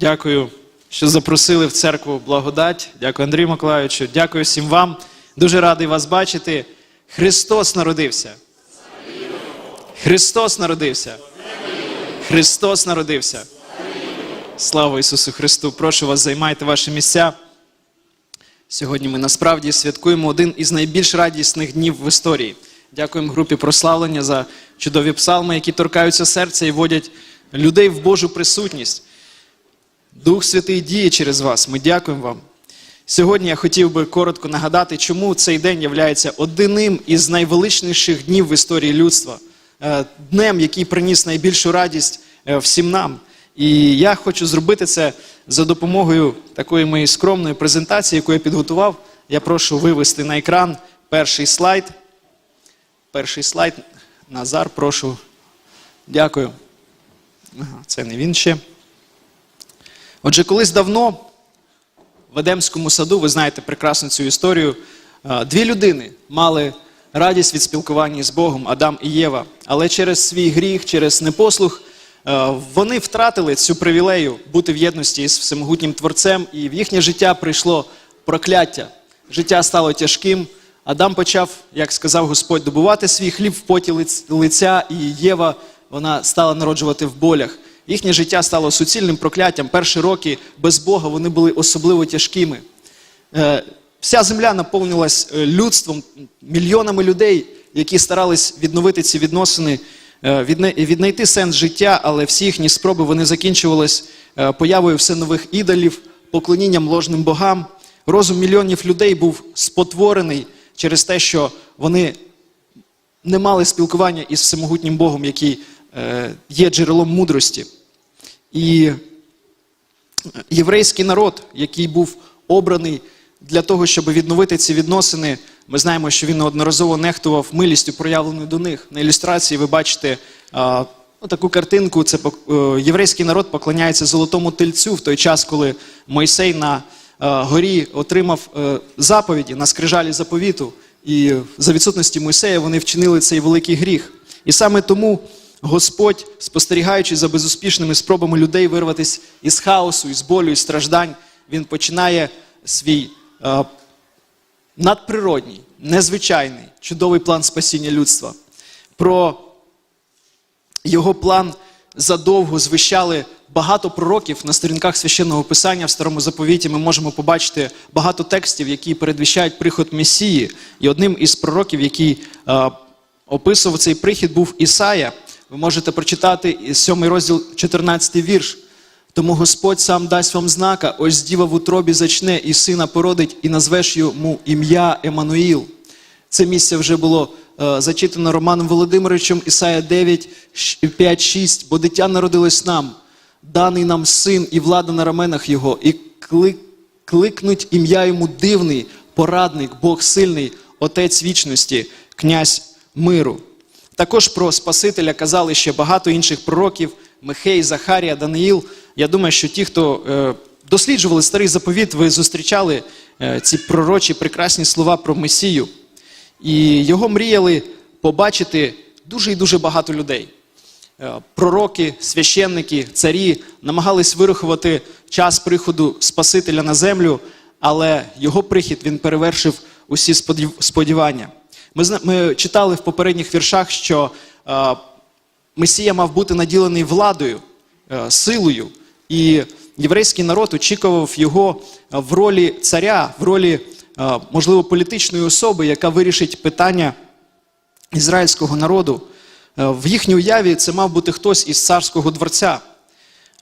Дякую, що запросили в церкву благодать. Дякую Андрію Миколаївичу. Дякую всім вам. Дуже радий вас бачити. Христос народився. Христос народився. Христос народився. Слава Ісусу Христу! Прошу вас, займайте ваші місця. Сьогодні ми насправді святкуємо один із найбільш радісних днів в історії. Дякуємо групі прославлення за чудові псалми, які торкаються серця і водять людей в Божу присутність. Дух Святий діє через вас. Ми дякуємо вам. Сьогодні я хотів би коротко нагадати, чому цей день є одним із найвеличніших днів в історії людства, Е, днем, який приніс найбільшу радість е, всім нам. І я хочу зробити це за допомогою такої моєї скромної презентації, яку я підготував. Я прошу вивести на екран перший слайд. Перший слайд. Назар, прошу. Дякую. Це не він ще. Отже, колись давно в Едемському саду, ви знаєте прекрасно цю історію, дві людини мали радість від спілкування з Богом, Адам і Єва. Але через свій гріх, через непослух, вони втратили цю привілею бути в єдності з всемогутнім Творцем, і в їхнє життя прийшло прокляття. Життя стало тяжким. Адам почав, як сказав Господь, добувати свій хліб в поті лиця, і Єва вона стала народжувати в болях. Їхнє життя стало суцільним прокляттям. Перші роки без Бога вони були особливо тяжкими. Е, Вся земля наповнилась е, людством, мільйонами людей, які старались відновити ці відносини, е, віднайти сенс життя, але всі їхні спроби вони закінчувались появою все нових ідолів, поклонінням ложним богам. Розум мільйонів людей був спотворений через те, що вони не мали спілкування із всемогутнім Богом, який є джерелом мудрості. І єврейський народ, який був обраний для того, щоб відновити ці відносини, ми знаємо, що він неодноразово нехтував милістю, проявленою до них. На ілюстрації ви бачите а, ну, таку картинку. Це е, єврейський народ поклоняється золотому тельцю в той час, коли Мойсей на е, горі отримав е, заповіді на скрижалі заповіту. І за відсутності Мойсея вони вчинили цей великий гріх. І саме тому Господь, спостерігаючи за безуспішними спробами людей вирватися із хаосу, із болю, із страждань, він починає свій е, надприродній, незвичайний, чудовий план спасіння людства. Про його план задовго звищали багато пророків на сторінках священного писання в старому заповіті. Ми можемо побачити багато текстів, які передвіщають приход Месії. І одним із пророків, який е, описував цей прихід, був Ісая. Ви можете прочитати 7 розділ, 14 вірш. Тому Господь сам дасть вам знака, ось діва в утробі зачне, і сина породить, і назвеш йому ім'я Еммануїл. Це місце вже було е, зачитано Романом Володимировичем Ісая 9, 5, 6. Бо дитя народилось нам, даний нам син і влада на раменах його, і клик, кликнуть ім'я йому дивний, порадник, Бог сильний, Отець вічності, князь миру. Також про Спасителя казали ще багато інших пророків: Михей, Захарія, Даниїл. Я думаю, що ті, хто е, досліджували старий заповіт, ви зустрічали е, ці пророчі прекрасні слова про Месію. І його мріяли побачити дуже і дуже багато людей. Е, Пророки, священники, царі намагались вирахувати час приходу Спасителя на землю, але його прихід він перевершив усі сподів- сподівання. Ми, ми читали в попередніх віршах, що е, Месія мав бути наділений владою, е, силою, і єврейський народ очікував його е, в ролі царя, в ролі, е, можливо, політичної особи, яка вирішить питання ізраїльського народу. Е, В їхній уяві це мав бути хтось із царського дворця.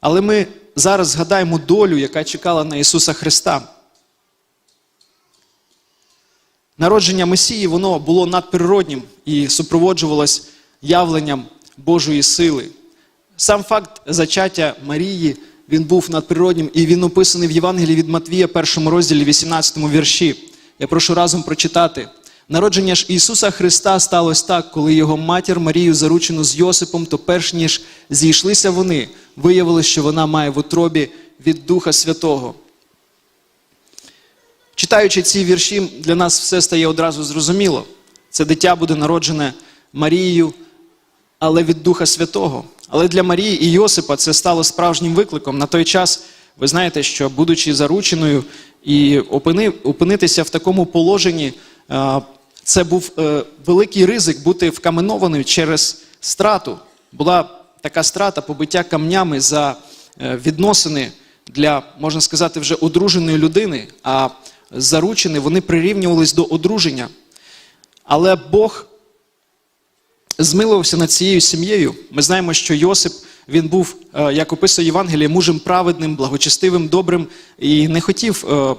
Але ми зараз згадаємо долю, яка чекала на Ісуса Христа. Народження Месії воно було надприроднім і супроводжувалось явленням Божої сили. Сам факт зачаття Марії він був надприроднім, і він описаний в Євангелії від Матвія, першому розділі, 18 вірші. Я прошу разом прочитати. Народження ж Ісуса Христа сталося так, коли його матір Марію заручену з Йосипом, то перш ніж зійшлися вони, виявилось, що вона має в утробі від Духа Святого. Читаючи ці вірші, для нас все стає одразу зрозуміло. Це дитя буде народжене Марією, але від Духа Святого. Але для Марії і Йосипа це стало справжнім викликом. На той час Ви знаєте, що будучи зарученою і опини- опинитися в такому положенні, е, це був е, великий ризик бути вкаменованою через страту. Була така страта побиття камнями за е, відносини для, можна сказати, вже одруженої людини, а заручені вони прирівнювались до одруження. Але Бог змилувався над цією сім'єю. Ми знаємо, що Йосип він був, е, як описує Євангеліє, мужем праведним, благочестивим, добрим і не хотів е,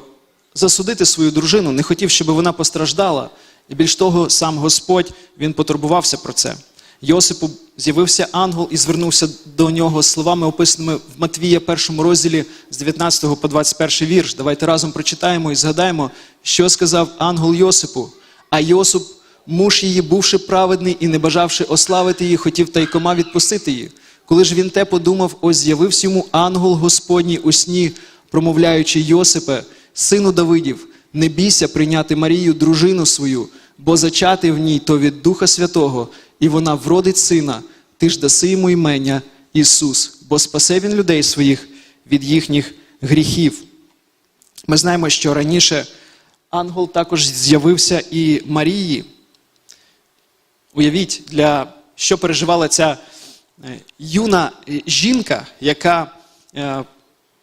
засудити свою дружину, не хотів, щоб вона постраждала. І більш того, сам Господь він потурбувався про це. Йосипу з'явився ангел і звернувся до нього словами, описаними в Матвія, першому розділі з 19 по 21 вірш. Давайте разом прочитаємо і згадаємо, що сказав ангел Йосипу. А Йосип, муж її, бувши праведний і не бажавши ославити її, хотів тайкома відпустити її. Коли ж він те подумав, ось з'явився йому ангел Господній у сні, промовляючи Йосипе, сину Давидів, не бійся прийняти Марію, дружину свою, бо зачати в ній то від Духа Святого, і вона вродить сина, ти ж даси йому імення Ісус, бо спасе він людей своїх від їхніх гріхів. Ми знаємо, що раніше ангел також з'явився і Марії. Уявіть, для що переживала ця е, юна е, жінка, яка, е,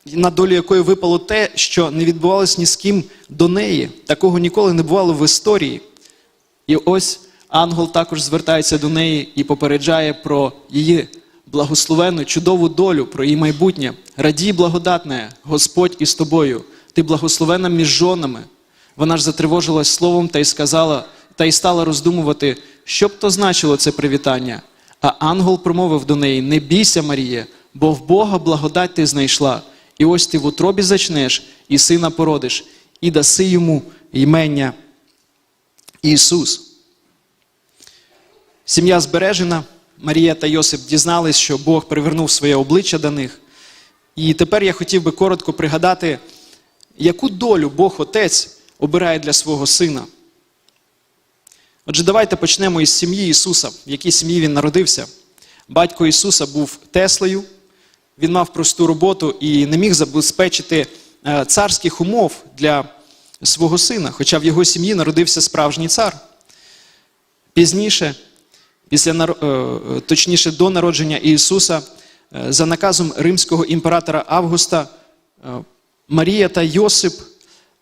на долю якої випало те, що не відбувалось ні з ким до неї. Такого ніколи не бувало в історії. І ось ангел також звертається до неї і попереджає про її благословенну, чудову долю, про її майбутнє. Радій, благодатне, Господь із тобою, ти благословена між жонами. Вона ж затривожилась словом та й сказала, та й стала роздумувати, що б то значило це привітання. А ангел промовив до неї: Не бійся, Марія, бо в Бога благодать ти знайшла. І ось ти в утробі зачнеш, і сина породиш, і даси йому ймення Ісус. Сім'я збережена. Марія та Йосип дізнались, що Бог привернув своє обличчя до них. І тепер я хотів би коротко пригадати, яку долю Бог Отець обирає для свого сина. Отже, давайте почнемо із сім'ї Ісуса, в якій сім'ї він народився. Батько Ісуса був Теслею, він мав просту роботу і не міг забезпечити е, царських умов для свого сина, хоча в його сім'ї народився справжній цар. Пізніше, після е, точніше до народження Ісуса, е, за наказом римського імператора Августа, е, Марія та Йосип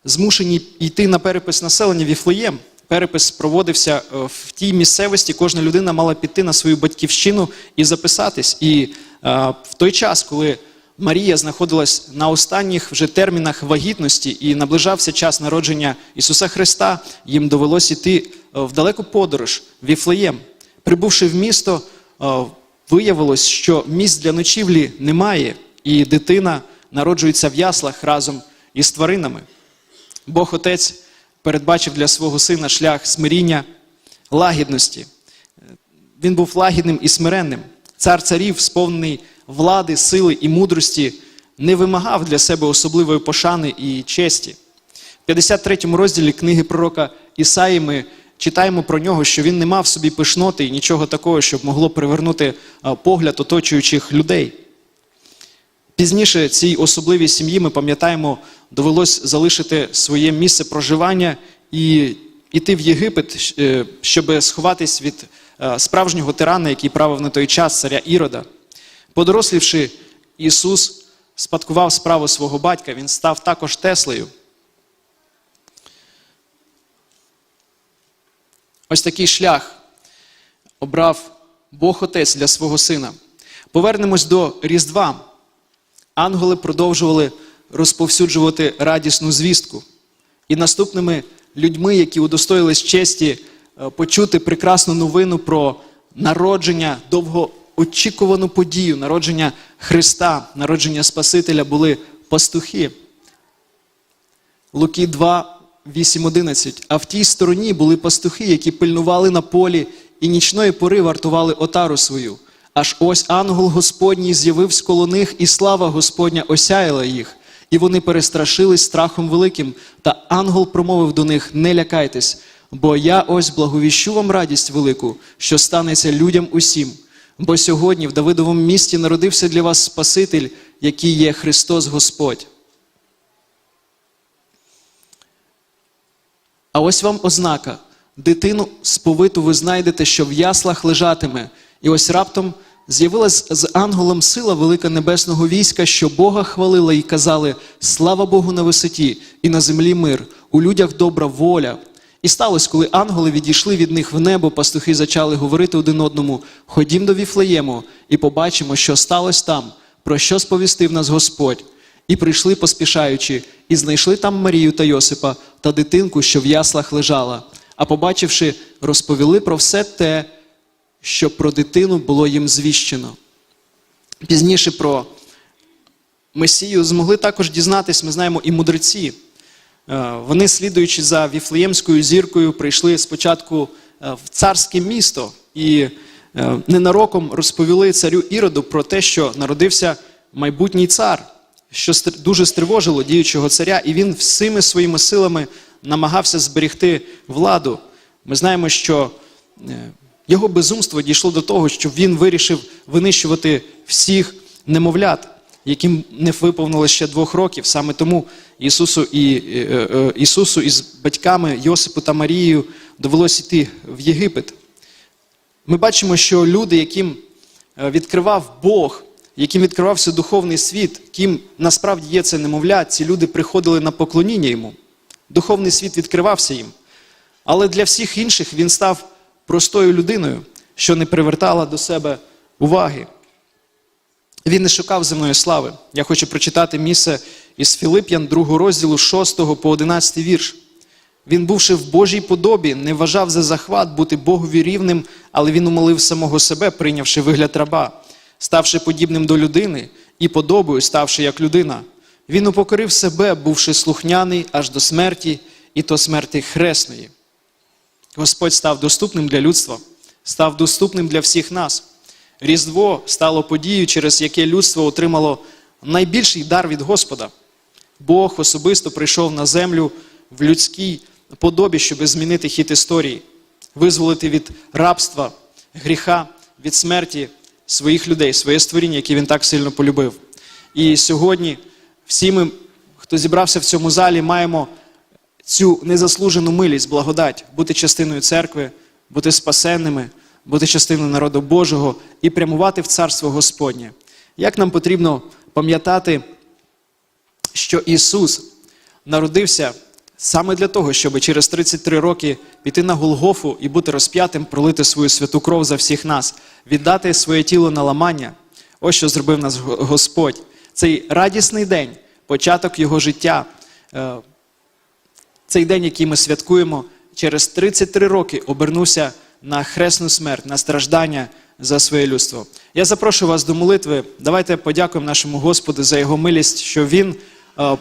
змушені йти на перепис населення Віфлеєм. Перепис проводився в тій місцевості, кожна людина мала піти на свою батьківщину і записатись. І в той час, коли Марія знаходилась на останніх вже термінах вагітності і наближався час народження Ісуса Христа, їм довелося йти е, в далеку подорож Віфлеєм. Прибувши в місто, е, виявилось, що місць для ночівлі немає, і дитина народжується в яслах разом із тваринами. Бог Отець передбачив для свого сина шлях смиріння, лагідності. Він був лагідним і смиренним. Цар царів, сповнений влади, сили і мудрості, не вимагав для себе особливої пошани і честі. В 53 розділі книги пророка Ісаї ми читаємо про нього, що він не мав собі пишноти і нічого такого, щоб могло привернути погляд оточуючих людей. Пізніше цій особливій сім'ї ми пам'ятаємо, довелось залишити своє місце проживання і йти в Єгипет, е, щоб сховатись від е, справжнього тирана, який правив на той час царя Ірода. Подорослівши, Ісус спадкував справу свого батька, він став також Теслею. Ось такий шлях обрав Бог Отець для свого сина. Повернемось до Різдва. Ангели продовжували розповсюджувати радісну звістку. І наступними людьми, які удостоїлись честі е, почути прекрасну новину про народження, довгоочікувану подію, народження Христа, народження Спасителя, були пастухи. Луки 2, 8, 11. А в тій стороні були пастухи, які пильнували на полі і нічної пори вартували отару свою. Аж ось ангел Господній з'явився коло них, і слава Господня осяяла їх. І вони перестрашились страхом великим. Та ангел промовив до них: Не лякайтесь, бо я ось благовіщу вам радість велику, що станеться людям усім. Бо сьогодні в Давидовому місті народився для вас Спаситель, який є Христос Господь. А ось вам ознака: дитину сповиту ви знайдете, що в яслах лежатиме. І ось раптом з'явилась з ангелом сила велика небесного війська, що Бога хвалила і казали: Слава Богу на висоті, і на землі мир, у людях добра воля. І сталося, коли ангели відійшли від них в небо, пастухи зачали говорити один одному: Ходім до Віфлеєму і побачимо, що сталося там, про що сповістив нас Господь. І прийшли, поспішаючи, і знайшли там Марію та Йосипа та дитинку, що в яслах лежала. А побачивши, розповіли про все те, що про дитину було їм звіщено. Пізніше про Месію змогли також дізнатись, ми знаємо, і мудреці. Е, Вони, слідуючи за Віфлеємською зіркою, прийшли спочатку е, в царське місто і е, ненароком розповіли царю Іроду про те, що народився майбутній цар, що дуже стривожило діючого царя, і він всіми своїми силами намагався зберегти владу. Ми знаємо, що е, його безумство дійшло до того, що він вирішив винищувати всіх немовлят, яким не виповнилось ще двох років. Саме тому Ісусу, і, е, е, Ісусу із батьками Йосипу та Марією довелося йти в Єгипет. Ми бачимо, що люди, яким відкривав Бог, яким відкривався духовний світ, ким насправді є це немовля, ці люди приходили на поклоніння йому. Духовний світ відкривався їм. Але для всіх інших він став простою людиною, що не привертала до себе уваги. Він не шукав земної слави. Я хочу прочитати місце із Філип'ян, 2 розділу 6 по 11 вірш. Він, бувши в Божій подобі, не вважав за захват бути Богові рівним, але він умолив самого себе, прийнявши вигляд раба, ставши подібним до людини і подобою, ставши як людина. Він упокорив себе, бувши слухняний аж до смерті, і то смерті хресної. Господь став доступним для людства, став доступним для всіх нас. Різдво стало подією, через яке людство отримало найбільший дар від Господа. Бог особисто прийшов на землю в людській подобі, щоб змінити хід історії, визволити від рабства, гріха, від смерті своїх людей, своє створіння, яке він так сильно полюбив. І сьогодні всі ми, хто зібрався в цьому залі, маємо цю незаслужену милість, благодать, бути частиною церкви, бути спасенними, бути частиною народу Божого і прямувати в Царство Господнє. Як нам потрібно пам'ятати, що Ісус народився саме для того, щоб через 33 роки піти на Голгофу і бути розп'ятим, пролити свою святу кров за всіх нас, віддати своє тіло на ламання. Ось що зробив нас Господь. Цей радісний день, початок Його життя. е, цей день, який ми святкуємо, через 33 роки обернувся на хресну смерть, на страждання за своє людство. Я запрошую вас до молитви. Давайте подякуємо нашому Господу за його милість, що Він е,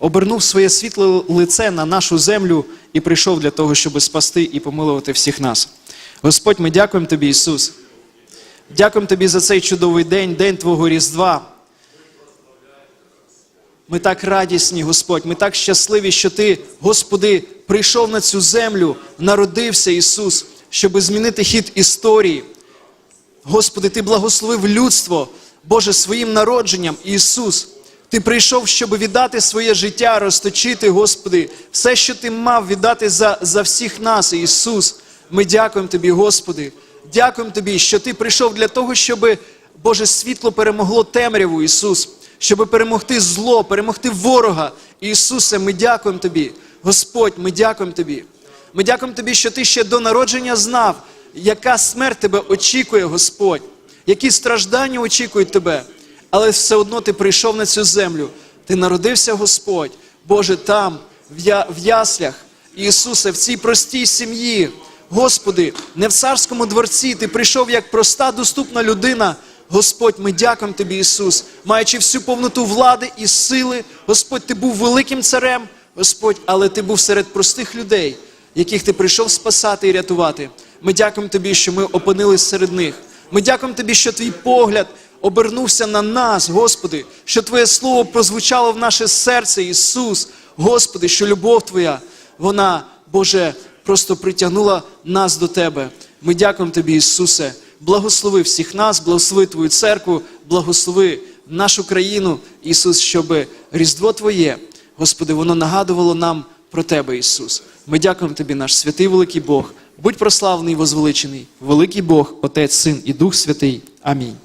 обернув своє світле лице на нашу землю і прийшов для того, щоб спасти і помилувати всіх нас. Господь, ми дякуємо Тобі, Ісус. Дякуємо Тобі за цей чудовий день, день Твого Різдва. Ми так радісні, Господь, ми так щасливі, що Ти, Господи, прийшов на цю землю, народився Ісус, щоб змінити хід історії. Господи, Ти благословив людство, Боже, своїм народженням, Ісус. Ти прийшов, щоб віддати своє життя, розточити, Господи, все, що Ти мав віддати за, за всіх нас, Ісус. Ми дякуємо Тобі, Господи. Дякуємо Тобі, що Ти прийшов для того, щоб Боже світло перемогло темряву, Ісус, щоб перемогти зло, перемогти ворога. Ісусе, ми дякуємо Тобі. Господь, ми дякуємо Тобі. Ми дякуємо Тобі, що Ти ще до народження знав, яка смерть тебе очікує, Господь, які страждання очікують тебе. Але все одно ти прийшов на цю землю. Ти народився, Господь, Боже, там, в, яслях, Ісусе, в цій простій сім'ї. Господи, не в царському дворці, ти прийшов як проста, доступна людина. Господь, ми дякуємо Тобі, Ісус, маючи всю повноту влади і сили. Господь, Ти був великим царем, Господь, але Ти був серед простих людей, яких Ти прийшов спасати і рятувати. Ми дякуємо Тобі, що ми опинились серед них. Ми дякуємо Тобі, що Твій погляд обернувся на нас, Господи, що Твоє Слово прозвучало в наше серце, Ісус, Господи, що любов Твоя, вона, Боже, просто притягнула нас до Тебе. Ми дякуємо Тобі, Ісусе. Благослови всіх нас, благослови Твою церкву, благослови нашу країну, Ісус, щоб Різдво Твоє, Господи, воно нагадувало нам про тебе, Ісус. Ми дякуємо тобі, наш святий великий Бог. Будь прославлений і возвеличений, великий Бог, Отець, Син і Дух Святий. Амінь.